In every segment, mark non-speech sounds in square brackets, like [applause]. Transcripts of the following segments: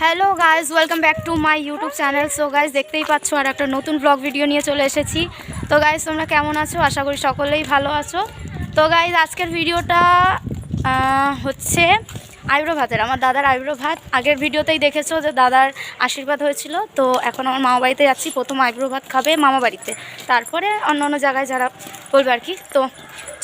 Hello guys welcome back to my YouTube channel so guys দেখতেই পাচ্ছ, আর একটা নতুন ব্লগ ভিডিও নিয়ে চলে এসেছি। তো গাইজ তোমরা কেমন আছো? আশা করি সকলেই ভালো আছো। তো গাইজ আজকের ভিডিওটা হচ্ছে আইব্রো ভাতের। আমার দাদার আইব্রো ভাত। আগের ভিডিওতেই দেখেছ যে দাদার আশীর্বাদ হয়েছিল। তো, এখন আমার মামা বাড়িতে যাচ্ছি। প্রথম আইব্রো ভাত খাবে মামা বাড়িতে। তারপরে অন্য অন্য জায়গায় যারা বলবে আর কি। তো,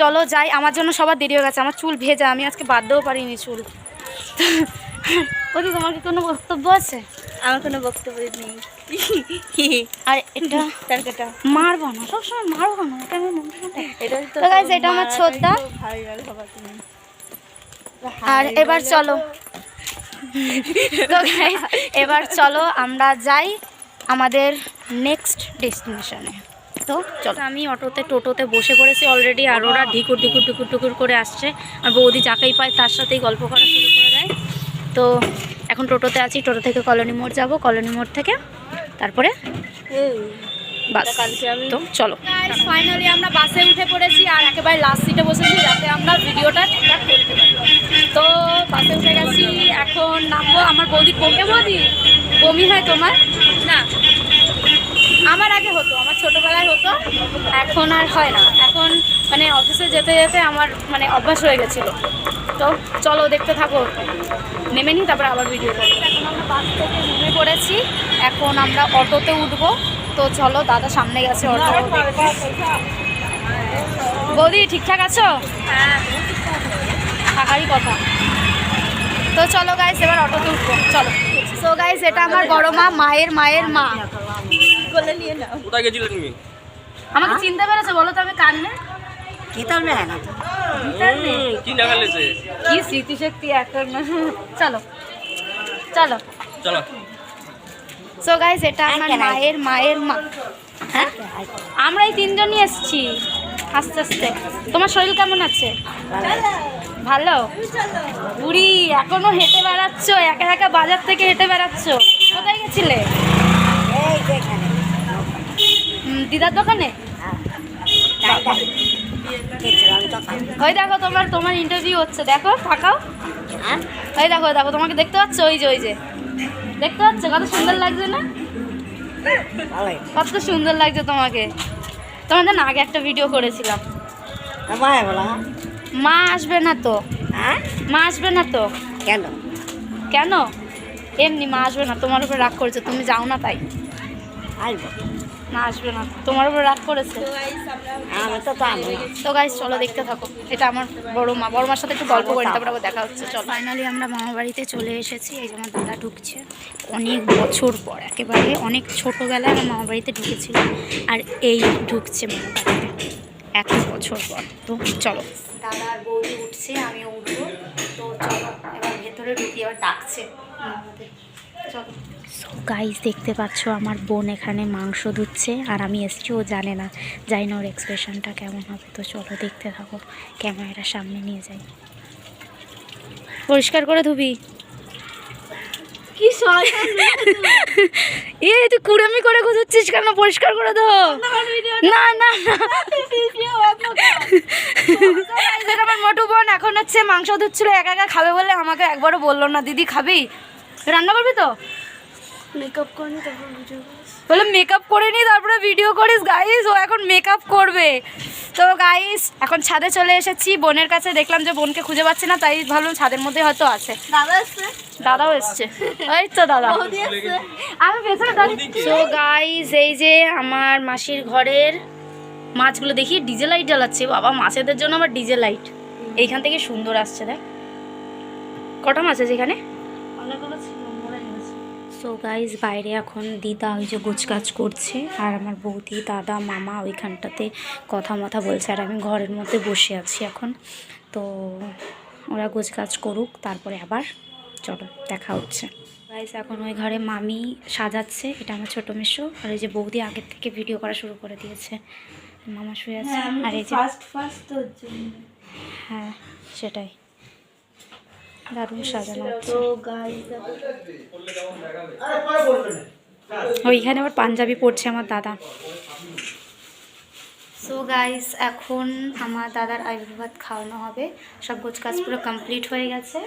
চলো যাই। আমার জন্য সবার দেরি হয়ে গেছে। আমার চুল ভেজা। আমি আজকে বাদ বাদতেও পারিনি চুল। ওদি তোমার কি কোনো বক্তব্য আছে? আমার কোনো বক্তব্য নেই। আর এটা তরকাটা মারবো না সবসময় মারবো না এটা আমি এটা তো এটা আমার তুমি। আর এবার চলো। তো এবার চলো আমরা যাই আমাদের নেক্সট ডেস্টিনেশনে তো চলো। আমি অটোতে টোটোতে বসে পড়েছি অলরেডি আর ওরা ঢিকুর ঢিকুর ঢিকুর ঢিকুর করে আসছে। আর বৌদি যাকেই পায় তার সাথেই গল্প করা শুরু করে দেয়। তো এখন টোটোতে আছি টোটো থেকে কলোনি মোড় যাব। কলোনি মোড় থেকে তারপরে তো চলো। ফাইনালি আমরা বাসে উঠে পড়েছি আর একেবারে লাস্ট সিটে বসেছি যাতে আমরা ভিডিওটা ঠিকঠাক করতে পারি। তো বাসে উঠে গেছি এখন নামবো আমার বৌদি বমি হয় তোমার? না আমার আগে হতো। ছোটোবেলায় হতো, এখন আর হয় না। এখন মানে অফিসে যেতে যেতে আমার মানে অভ্যাস হয়ে গেছিল। তো চলো দেখতে থাকো। নেমে নিই, তারপরে আবার ভিডিও করব। এখন আমরা বাস থেকে নেমে পড়েছি। এখন আমরা অটোতে উঠবো। তো চলো, দাদা সামনে গেছে অটো। বৌদি, ঠিকঠাক আছো? থাকারই কথা। তো চলো গাইস এবার অটোতে উঠবো। চলো। সো গাইস এটা আমার বড় মা, মায়ের মায়ের মা। কোলে নিয়ে নাও। কোথায় গেছিলে তুমি? আমাকে চিনতে পেরেছ বলো তো আমি কান্নে। হুম, কি স্মৃতিশক্তি এখন চলো চলো। চলো। সো গাইস এটা আমার মায়ের মায়ের মা। হ্যাঁ? আমরা এই তিনজনই এসেছি আস্তে আস্তে। তোমার শরীর কেমন আছে? ভালো। বুড়ি এখনও হেঁটে বেড়াচ্ছ একা একা বাজার থেকে হেঁটে বেড়াচ্ছ। কোথায় গেছিলে? হুম, দিদার দোকানে? ওই দেখো তোমার তোমার ইন্টারভিউ হচ্ছে দেখো তাকাও ওই দেখো দেখো তোমাকে দেখতে পাচ্ছ? ওই যে ওই যে। দেখতে পাচ্ছ? কত সুন্দর লাগছে না? কত সুন্দর লাগছে তোমাকে। তোমাদের না আগে একটা ভিডিও করেছিলাম। মা আসবে না তো। মা আসবে না তো? কেন? কেন? এমনি মা আসবে না তোমার উপর রাগ করেছে তুমি যাও না তাই। আসব। না আসবে না। তোমার উপর রাগ করেছে? আমি। তো তো গাইজ চলো দেখতে থাকো। এটা আমার বড় মা। বড় মার সাথে একটু গল্প করি তারপর আবার দেখা হচ্ছে। চলো। ফাইনালি আমরা মামা বাড়িতে চলে এসেছি এই যে আমার দাদা ঢুকছে। অনেক বছর পর একেবারে অনেক ছোটোবেলায় আমার মামা বাড়িতে ঢুকেছিল আর এই ঢুকছে মামা বাড়িতে এত বছর পর। তো চলো। দাদা আর বৌদি উঠছে আমিও উঠবো। তো চলো এবার ভেতরে ঢুকি আবার ডাকছে। আমাদের। চলো। সো গাইস দেখতে পাচ্ছ আমার বোন এখানে মাংস ধুচ্ছে আর আমি এসছি ও জানে না জানি না ওর এক্সপ্রেশনটা কেমন হবে। তো চলো দেখতে থাকো ক্যামেরাটা সামনে নিয়ে যাই। পরিষ্কার করে ধুবি। কি সয় [laughs] এ তুই কুড়ামি করে কেন? পরিষ্কার করে না না [laughs] আমার মোটু বোন এখন হচ্ছে মাংস ধুচ্ছিল একা একা খাবে বলে আমাকে একবারও বলল না দিদি খাবি? রান্না করবি তো? মেকআপ করিনি তারপর ভিডিও বলে মেকআপ করে নি তারপরে ভিডিও করিস গাইস ও এখন মেকআপ করবে। তো গাইস এখন ছাদে চলে এসেছি বোনের কাছে দেখলাম যে বোনকে খুঁজে পাচ্ছি না তাই ভাবলাম ছাদের মধ্যে হয়তো আছে। দাদা আসছে দাদাও এসছে। ওই তো দাদা। আমি পেছনে সো গাইস এই যে আমার মাসির ঘরের মাছগুলো দেখি ডিজে লাইট জ্বালাচ্ছে। বাবা মাছেদের জন্য আবার ডিজে লাইট এইখান থেকে সুন্দর আসছে দেখ। কটা মাছ আছে এখানে? অনেকগুলো ছিল। সো গাইজ বাইরে এখন দিদা ওই যে গোছগাছ করছে আর আমার বৌদি দাদা মামা ওইখানটাতে কথা মথা বলছে আর আমি ঘরের মধ্যে বসে আছি এখন। তো ওরা গোছগাছ করুক তারপরে আবার চলো দেখা হচ্ছে। গাইজ এখন ওই ঘরে মামি সাজাচ্ছে এটা আমার ছোটো মেশো। আর এই যে বৌদি আগের থেকে ভিডিও করা শুরু করে দিয়েছে। মামা শুয়ে আছে। আর এই যে ফার্স্ট ফার্স্ট হ্যাঁ সেটাই। দারুণ সাজানো ওইখানে আবার পাঞ্জাবি পড়ছে আমার দাদা। সো গাইস এখন আমার দাদার ভাত খাওয়ানো হবে। সব গোছ কাজ পুরো কমপ্লিট হয়ে গেছে।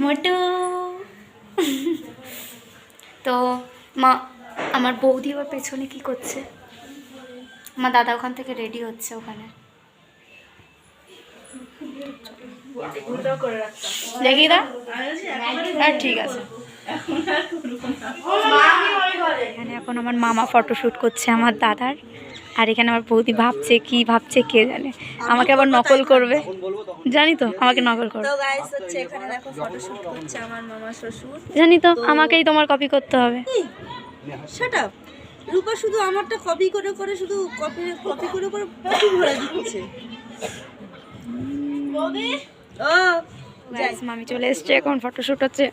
মোটু। তো মা আমার বৌদি ওর পেছনে কি করছে? আমার দাদা ওখান থেকে রেডি হচ্ছে ওখানে। দেখি দা হ্যাঁ ঠিক আছে। এখানে এখন আমার মামা ফটোশ্যুট করছে আমার দাদার। আর এখানে আমার বৌদি ভাবছে কি ভাবছে কে জানে। আমাকে আবার নকল করবে। জানি তো আমাকে নকল করবে। জানি তো আমাকেই তোমার কপি করতে হবে। রূপা শুধু আমারটা কপি করে করে শুধু কপি কপি করে করে ভরে দিচ্ছে। ও মামি চলে এসছে এখন ফটোশ্যুট হচ্ছে।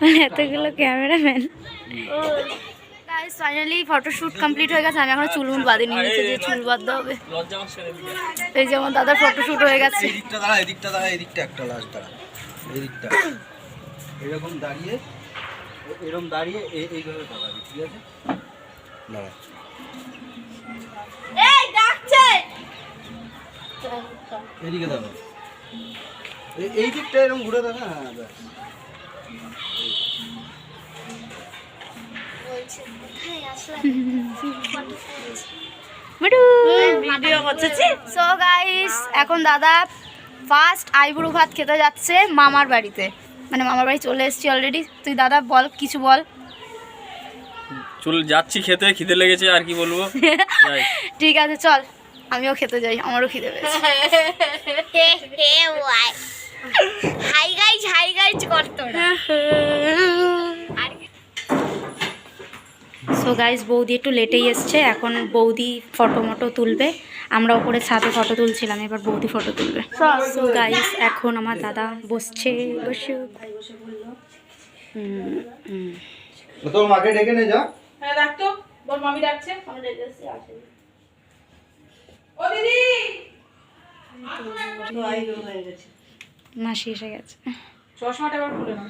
মানে এতগুলো ক্যামেরাম্যান। গাইস ফাইনালি ফটোশ্যুট কমপ্লিট হয়ে গেছে। আমি এখন চুল মুল বাঁধে নিয়ে নিচ্ছে যে চুল বাঁধতে হবে। এই যে আমার দাদার ফটোশ্যুট হয়ে গেছে। এই দিকটা দাঁড়া এদিকটা দাঁড়া এদিকটা একটা লাস্ট দাঁড়া। এই দিকটা। এরকম দাঁড়িয়ে দাঁড়িয়ে এইভাবে দাঁড়াবি ঠিক আছে? দাঁড়া। এদিকে দাঁড়া। এই- দিকটা এরকম ঘুরে দেখা হ্যাঁ ব্যাস। ভিডিও করছে সো গাইস এখন দাদা ফার্স্ট আইবুড়ো ভাত খেতে যাচ্ছে মামার বাড়িতে। মানে মামার বাড়ি চলে এসেছি অলরেডি তুই দাদা বল কিছু বল। চল যাচ্ছি খেতে খিদে লেগেছে আর কি বলব। [laughs] ঠিক আছে চল। আমিও খেতে যাই আমারও খিদে পেয়েছে। হাই গাইজ হাই গাইজ করতো না। [laughs] সো গাইজ বৌদি একটু লেটেই এসছে। এখন বৌদি ফটো মটো তুলবে। আমরা ওপরে ছাদে ফটো তুলছিলাম এবার বৌদি ফটো তুলবে। সো গাইজ এখন আমার দাদা বসছে বসে তোর মাকে ডেকে নে যা। হ্যাঁ ডাকতো বল মামি ডাকছে। ও দিদি! মাসি এসে গেছে। চশমাটা এবার খুলে না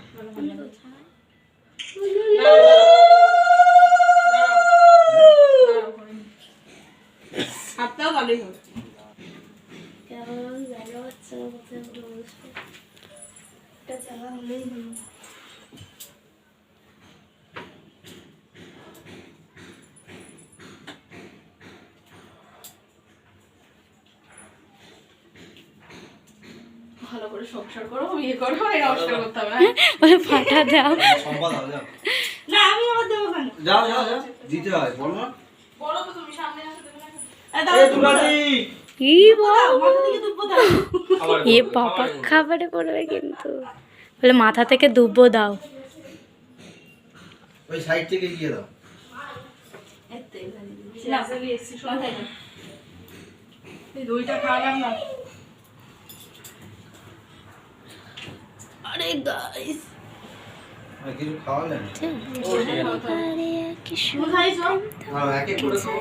হাতটাও ভালোই হবে। ভালো করে সংসার করো বিয়ে করো এই নমস্কার করতে হবে হ্যাঁ? ফাটা দাও। না আমি আবার দেবো কেন যাও যাও যাও। দিতে হয় বল না বলো তো তুমি সামনে আসো তুমি না এ তুলাদি কি বল মাথা থেকে দুব্বো দাও আবার এ বাবা খাবারে পড়বে কিন্তু। বলে মাথা থেকে দুব্ব দাও। ওই সাইড থেকে গিয়ে দাও। না। চলে এসছি শোনা এই দইটা খাওয়ালাম না। আরে গাইস এক এক করে খাও।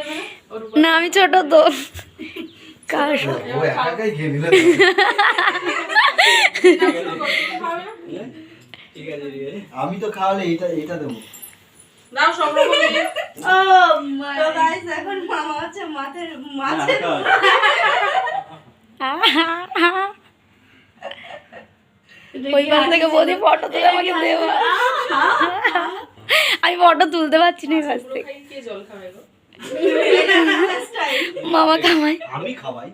না? ও রূপা না আমি ছোট তো। কার? আমি তো খাওয়ালে এটা এটা দেবো। থেকে বৌদি ফটো তুলে আমাকে দেওয়া। আমি ফটো তুলতে পারছি না পাশ থেকে জল খাবে মামা কামাই আমি খাওয়াই।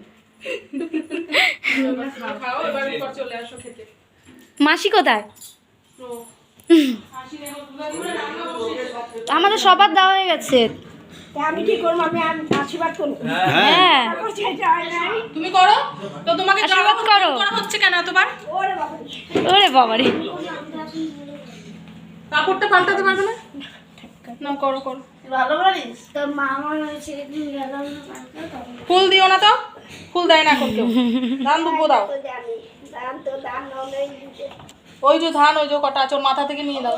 মাসি কোথায়? আমাদের সবার দেওয়া হয়ে গেছে। আমি কি করব? আমি আশীর্বাদ করব? হ্যাঁ। তুমি করো। তো তোমাকে আশীর্বাদ করো। করা হচ্ছে কেন এতবার? ওরে বাবারে। কাপড়টা পাল্টাতে পারবে না? না করো করো। ভালো পারিস ফুল দিও না তো। ফুল দেয় না কেউ। ধান দুব্বো দাও। ওই যে ধান ওই যে কটা আছে ওর মাথা থেকে নিয়ে দাও।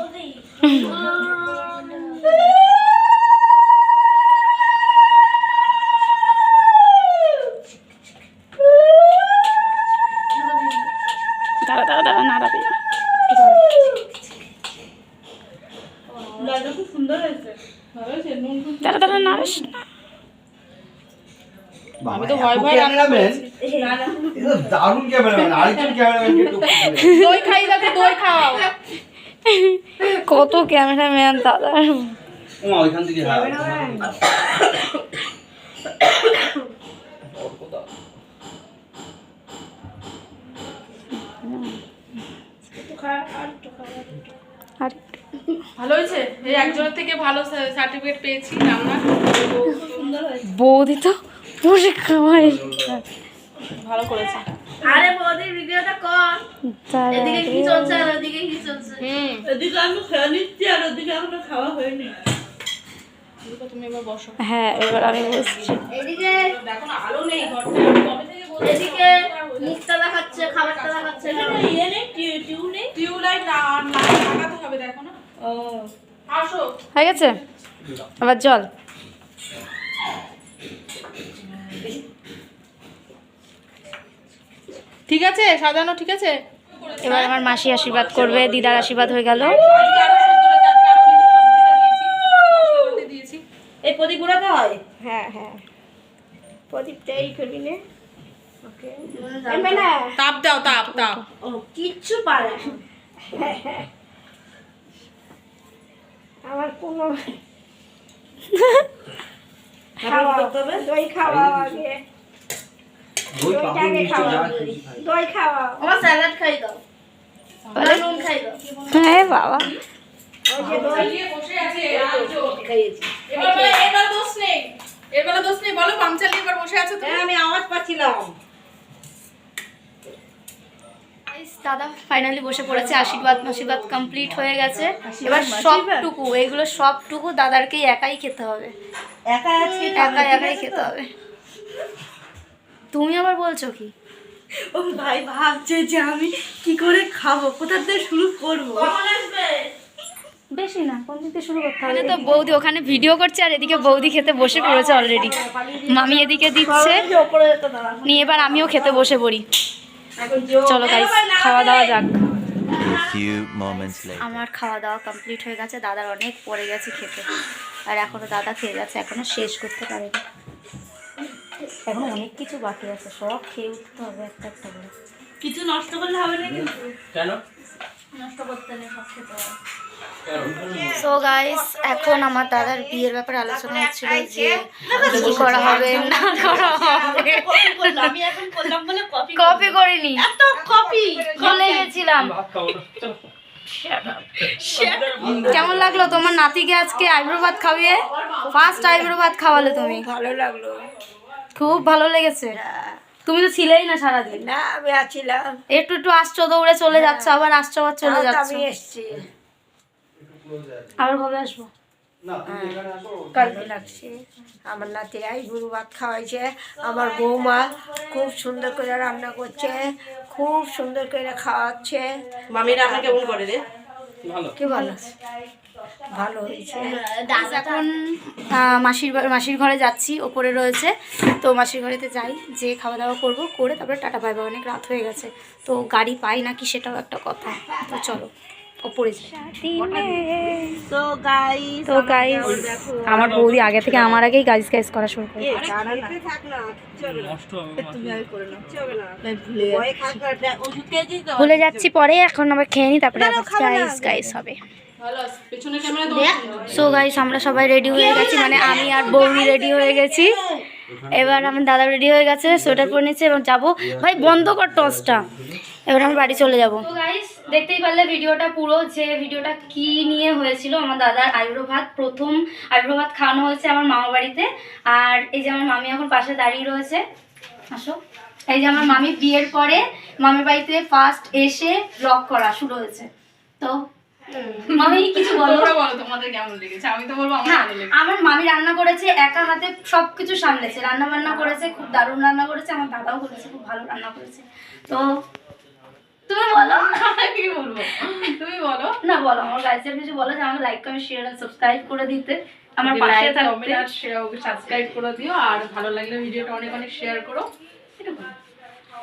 দারুণ ক্যামেরাম্যান। আরেকজন দই খাই দই কত ক্যামেরাম্যান দাদা। ওইখান থেকে হ্যাঁ। ভালো হয়েছে? এই একজনের থেকে ভালো সার্টিফিকেট পেয়েছি বৌদি তো বসে খাওয়াই। ভালো করেছে। আরে বৌদির ভিডিওটা কর। এদিকে কি চলছে আর ওদিকে কি চলছে? হুম। এদিকে আমি খেয়ে নিচ্ছি আর ওদিকে এখনও খাওয়া হয়নি। দুটো তুমি এবার বসো। হ্যাঁ এবার আমি বসছি। এদিকে দেখো না আলো নেই ঘরটা। কবে থেকে বলছি? এদিকে মুখটা দেখাচ্ছে খাবারটা দেখাচ্ছে। ইয়ে নেই টিউ নেই। টিউবলাইট না না লাগাতে হবে দেখো না। ও। আসো হয়ে গেছে? আবার জল। ঠিক আছে? সাজানো ঠিক আছে? এবার আমার মাসি আশীর্বাদ করবে দিদার আশীর্বাদ হয়ে গেল। এই প্রদীপ গুড়াতে হয় হ্যাঁ। হ্যাঁ প্রদীপটা এই করবি না? ওকে তাপ দাও তাপ তাপ। ও কিচ্ছু পারে না। আমার কোনো খাবার দই খাওয়া আগে। হ্যাঁ বাবা। হ্যাঁ আমি আওয়াজ পাচ্ছিলাম। দাদা ফাইনালি বসে পড়েছে আশীর্বাদ আশীর্বাদ কমপ্লিট হয়ে গেছে। এবার সবটুকু এগুলো সবটুকু দাদারকেই একাই খেতে হবে। একা আজকে একা একাই খেতে হবে। তুমি আবার বলছো কি? ও ভাই ভাবছে যে আমি কি করে খাব কোথা থেকে শুরু করব? বেশি না কোন দিক শুরু করতে হবে তো বৌদি ওখানে ভিডিও করছে আর এদিকে বৌদি খেতে বসে পড়েছে অলরেডি মামি এদিকে দিচ্ছে। নিয়ে এবার আমিও খেতে বসে পড়ি। চলো গাইস খাওয়া দাওয়া যাক. আমার খাওয়া দাওয়া কমপ্লিট হয়ে গেছে দাদার অনেক পরে গেছে খেতে। আর এখনও দাদা খেয়ে যাচ্ছে এখনও শেষ করতে পারেনি। এখনও অনেক কিছু বাকি আছে সব খেয়ে উঠতে হবে একটা একটা করে। কিছু নষ্ট করলে হবে না কিন্তু কেন? নষ্ট করতে নেই সব খেতে হবে। সো গাইস এখন আমার দাদার বিয়ের ব্যাপারে আলোচনা হচ্ছিল যে কি করা হবে না করা হবে। কপি করিনি। এত কপি ভুলে গেছিলাম। কেমন লাগল তোমার নাতিকে আজকে আইব্রো ভাত খাওয়িয়ে? ফার্স্ট আইব্রো ভাত খাওয়ালে তুমি। ভালো লাগল। খুব ভালো লেগেছে। তুমি তো ছিলেই না সারাদিন। না আমি আছিলাম একটু একটু আসছো দৌড়ে চলে যাচ্ছ আবার আসছো আবার চলে যাচ্ছ। আমি এসছি। আবার কবে আসব? না তুমি এখানে আসো আমার নাতিরাই গরু ভাত খাওয়াইছে আমার বৌমা খুব সুন্দর করে রান্না করছে খুব সুন্দর করে খাওয়াচ্ছে। মামি রান্না কেমন করে রে? কি ভালো ভালো এখন আহ, মাসির মাসির ঘরে যাচ্ছি ওপরে রয়েছে। তো মাসির ঘরেতে যাই যে খাওয়া দাওয়া করব করে তারপরে টাটা পাইবা অনেক রাত হয়ে গেছে। তো গাড়ি পাই নাকি সেটাও একটা কথা। তো চলো। তো গাইস আমার বৌদি আগে থেকে আমার আগেই গাইস গাইস করা শুরু করে। ভুলে যাচ্ছি। পরে এখন আবার খেয়ে নিই তারপরে গাইস গাইস হবে। ভালো আছে পেছনে ক্যামেরা দাও সো গাইস আমরা সবাই রেডি হয়ে গেছি মানে আমি আর বৌদি রেডি হয়ে গেছি। এবার আমার দাদা রেডি হয়ে গেছে সোয়েটার পরে নিচ্ছে এবং যাব। ভাই বন্ধ কর টসটা এবার আমরা বাড়ি চলে যাব। গাইস দেখতেই পারলে ভিডিওটা পুরো যে ভিডিওটা কি নিয়ে হয়েছিল আমার দাদার আইব্রো ভাত প্রথম আইব্রো ভাত খাওয়ানো হয়েছে আমার মামা বাড়িতে। আর এই যে আমার মামি এখন পাশে দাঁড়িয়ে রয়েছে। আসো। এই যে আমার মামি বিয়ের পরে মামির বাড়িতে ফার্স্ট এসে ব্লগ করা শুরু হয়েছে। তো মামি কিছু বলো। তোমরা বলো তোমাদের কেমন লেগেছে? আমি তো বলব আমার হ্যাঁ আমার মামি রান্না করেছে একা হাতে সব কিছু সামলেছে। রান্না বান্না করেছে খুব দারুণ রান্না করেছে আমার দাদাও করেছে খুব ভালো রান্না করেছে। তো তুমি বলো কি বলব। তুমি বলো। না বলো আমার গাইসের কিছু বলো যে আমাকে লাইক কমেন্ট শেয়ার আর সাবস্ক্রাইব করে দিতে। আমার পাশে থাকতে। সাবস্ক্রাইব করে দিও আর ভালো লাগলে ভিডিওটা অনেক অনেক শেয়ার করো।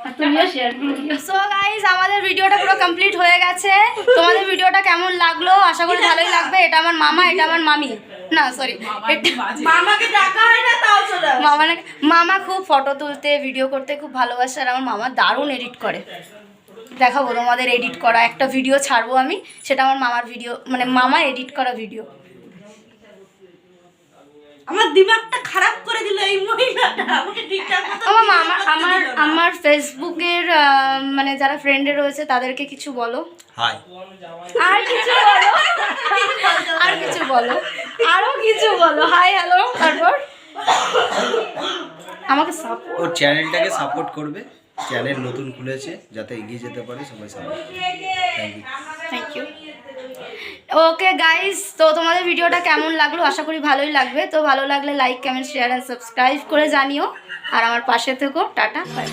আর তুমিও শেয়ার করে দিও। সো গাইস আমাদের ভিডিওটা পুরো কমপ্লিট হয়ে গেছে। তোমাদের ভিডিওটা কেমন লাগল? আশা করি ভালোই লাগবে। এটা আমার মামা এটা আমার মামি। না সরি হয়। মামা মামা খুব ফটো তুলতে ভিডিও করতে খুব ভালোবাসে আর আমার মামা দারুণ এডিট করে। দেখাবো তোমাদের এডিট করা। একটা ভিডিও ছাড়বো আমি সেটা আমার মামার ভিডিও মানে মামা এডিট করা ভিডিও আমার দিমাগটা খারাপ করে দিল এই মহিলাটা আমার মামা আমার আমার ফেসবুকের মানে যারা ফ্রেন্ডে রয়েছে তাদেরকে কিছু বলো। হাই আর কিছু বলো। আর কিছু বলো। আরও কিছু বলো। হাই হ্যালো তারপর? আমাকে সাপোর্ট ওর চ্যানেলটাকে সাপোর্ট করবে? চ্যানেল নতুন খুলেছে, যাতে এগিয়ে যেতে পারে সবাই থ্যাংক ইউ ওকে গাইস তো তোমাদের ভিডিওটা কেমন লাগল? আশা করি ভালোই লাগবে। তো ভালো লাগলে like comment share and subscribe করে জানিও। আর আমার পাশে থেকো। Tata bye